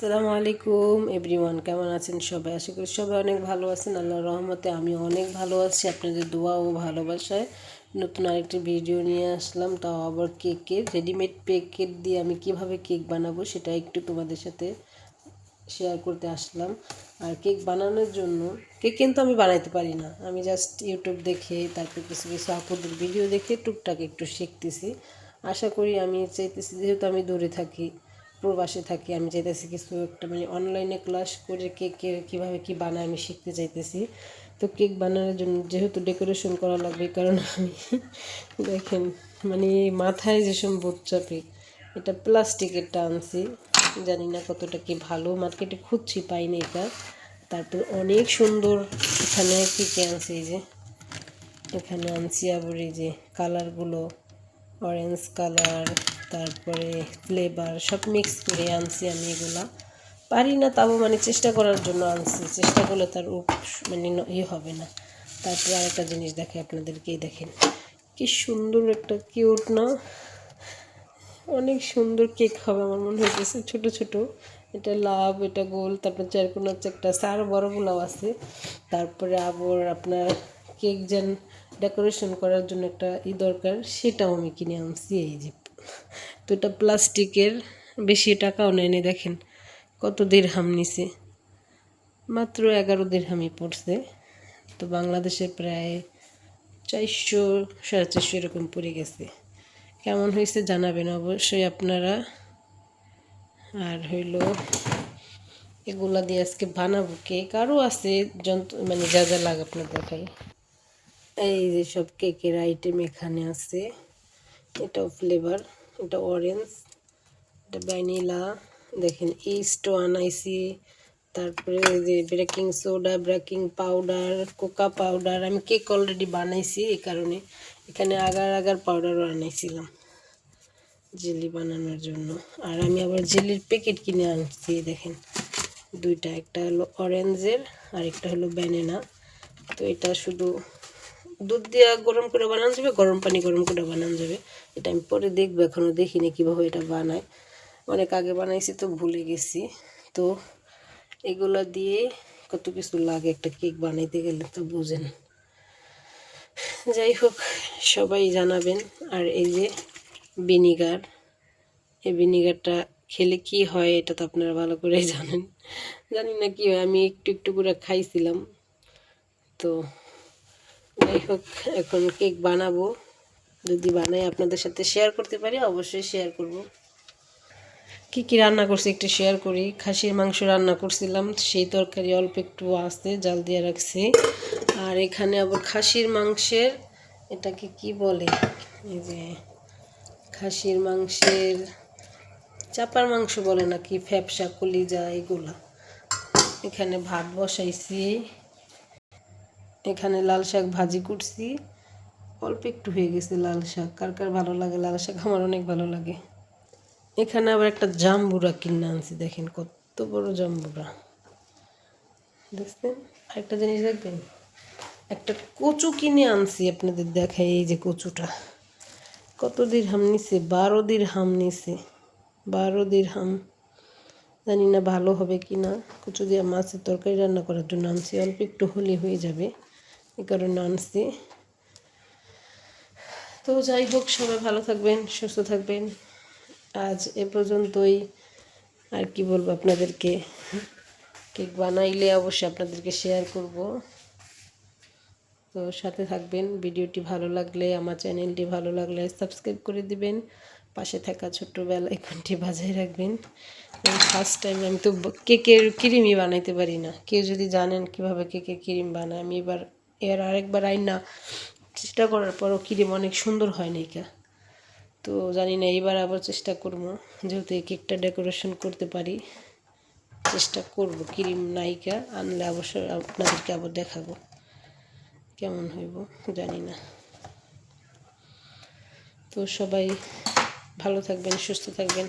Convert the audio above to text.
আসসালামু আলাইকুম, এভরিওয়ান কেমন আছেন সবাই? আশা করি সবাই অনেক ভালো আছেন। আল্লাহর রহমতে আমি অনেক ভালো আছি। আপনাদের দোয়া ও ভালোবাসায় নতুন আরেকটি ভিডিও নিয়ে আসলাম। তাও আবার কেকের রেডিমেড প্যাকেট দিয়ে আমি কীভাবে কেক বানাবো সেটা একটু তোমাদের সাথে শেয়ার করতে আসলাম। আর কেক বানানোর জন্য, কেক কিন্তু আমি বানাইতে পারি না। আমি জাস্ট ইউটিউব দেখে, তারপর কিছু কিছু আপুদের ভিডিও দেখে টুকটাক একটু শিখতেছি। আশা করি আমি চাইতেছি যেহেতু আমি দূরে থাকি। প্রবাসে থাকি, আমি চাইতেছি কিছু একটা মানে অনলাইনে ক্লাস করে কেকের কীভাবে কী বানায় আমি শিখতে চাইতেছি তো কেক বানানোর জন্য যেহেতু ডেকোরেশন করা লাগবে কারণ আমি দেখেন মানে মাথায় যেসব বোধ চাপে এটা প্লাস্টিকেরটা আনছি। জানি না কতটা কি ভালো মার্কেটে খুঁজছি পাইনি এটা। তারপর অনেক সুন্দর এখানে কী কে আনছি, এই যে। এখানে আনছি আবার এই যে কালারগুলো অরেঞ্জ কালার তারপরে ফ্লেভার সব মিক্স করে আনছি আমি এগুলা। পারি না তাও মানে চেষ্টা করার জন্য আনছি। চেষ্টা করলে তার মানে ইয়ে হবে না। তারপরে আরেকটা জিনিস দেখে আপনাদেরকেই দেখেন। কি সুন্দর একটা কিউট না? অনেক সুন্দর কেক হবে আমার মনে হইতেছে। ছোট ছোট। এটা লাভ এটা গোল, তারপর চারকোনা হচ্ছে একটা আছে আরও বড়গুলাও আছে। তারপরে আবার আপনার কেক যেন ডেকোরেশন করার জন্য একটা ই দরকার, সেটাও আমি কিনে আনছি এই যে। তো এটা প্লাস্টিকের বেশি টাকাও নেয়নি, দেখেন। কত দিরহাম নিছে। মাত্র এগারো দিরহামই পড়ছে। তো বাংলাদেশে প্রায় চারশো, সাড়ে চারশো এরকম পড়ে গেছে। কেমন হয়েছে জানাবেন অবশ্যই আপনারা। আর হইল, এগুলা দিয়ে আজকে বানাবো কেক আরও আছে যন্ত্র মানে যা যা লাগে আপনার দেখাই। এই যে সব কেকের আইটেম এখানে আছে। এটাও ফ্লেভার এটা অরেঞ্জ এটা ভ্যানিলা দেখেন ইস্টও আনাইছি, তারপরে ওই যে baking soda baking powder cocoa powder আমি কেক অলরেডি বানাইছি এই কারণে, এখানে আগার আগার পাউডারও আনাইছিলাম জেলি বানানোর জন্য, আর আমি আবার জেলির প্যাকেট কিনে আনছি, দেখেন, দুইটা, একটা হলো অরেঞ্জের আর একটা হলো ব্যানেনা তো এটা শুধু দুধ দিয়ে গরম করে বানানো যাবে, গরম পানি গরম করে বানানো যাবে। এটা আমি পরে দেখব এখনও দেখিনি কীভাবে এটা বানায়। অনেক আগে বানাইছি তো ভুলে গেছি। তো এগুলো দিয়ে কত কিছু লাগে একটা কেক বানাইতে গেলে তো বুঝেন। যাই হোক, সবাই জানাবেন। আর এই যে ভিনিগার, এই ভিনিগারটা খেলে কি হয় এটা তো আপনারা ভালো করেই জানেন। জানি না কি হয়, আমি একটু একটু করে খাইছিলাম। তো যাই হোক, এখন কেক বানাবো। যদি বানাই আপনাদের সাথে শেয়ার করতে পারি, অবশ্যই শেয়ার করব। কি কি রান্না করছি একটু শেয়ার করি। খাসির মাংস রান্না করছিলাম, সেই তরকারি অল্প একটু আছে, জাল দিয়ে রাখছি। আর এখানে আবার খাসির মাংসের, এটাকে কি বলে? এই যে খাসির মাংসের, চাপার মাংস বলে নাকি, ফ্যাপসা, কলিজা, এগুলা। এখানে ভাত বসাইছি। এখানে লাল শাক ভাজি করছি। অল্প একটু হয়ে গেছে লাল শাক। কার কার ভালো লাগে লাল শাক? আমার অনেক ভালো লাগে। এখানে আবার একটা জাম্বুরা কিনে আনছি, দেখেন কত বড় জাম্বুরা। দেখছেন? আরেকটা জিনিস দেখবেন? একটা কচু কিনে আনছি আপনাদের দেখাই, এই যে কচুটা। কত দিরহাম নিছে? বারো দিরহাম নিছে। বারো দিরহাম। জানি না ভালো হবে কি না কচু দিয়ে মাছের তরকারি রান্না করার জন্য আনছি। অল্প একটু হলে হয়ে যাবে। এই কারণে আনছি। তো যাই হোক, সবাই ভালো থাকবেন, সুস্থ থাকবেন। আজ এ পর্যন্তই আর কি বলব আপনাদেরকে? কেক বানাইলে অবশ্যই আপনাদেরকে শেয়ার করব। তো সাথে থাকবেন। ভিডিওটি ভালো লাগলে, আমার চ্যানেলটি ভালো লাগলে সাবস্ক্রাইব করে দিবেন। পাশে থাকা ছোট্টবেলা এখানটি বাজায় রাখবেন। ফার্স্ট টাইম আমি তো কেকের ক্রিমই বানাইতে পারি না। কেউ যদি জানেন কীভাবে কেকের ক্রিম বানায়, আমি এবার এর আরেকবার আইন চেষ্টা করার পরও ক্রিম অনেক সুন্দর হয় নাইকা তো জানি না, এইবার আবার চেষ্টা করব, যেহেতু এই কেকটা ডেকোরেশন করতে পারি। চেষ্টা করব, ক্রিম নায়িকা আনলে অবশ্যই আপনাদেরকে আবার দেখাবো, কেমন হইব জানি না। তো সবাই ভালো থাকবেন, সুস্থ থাকবেন।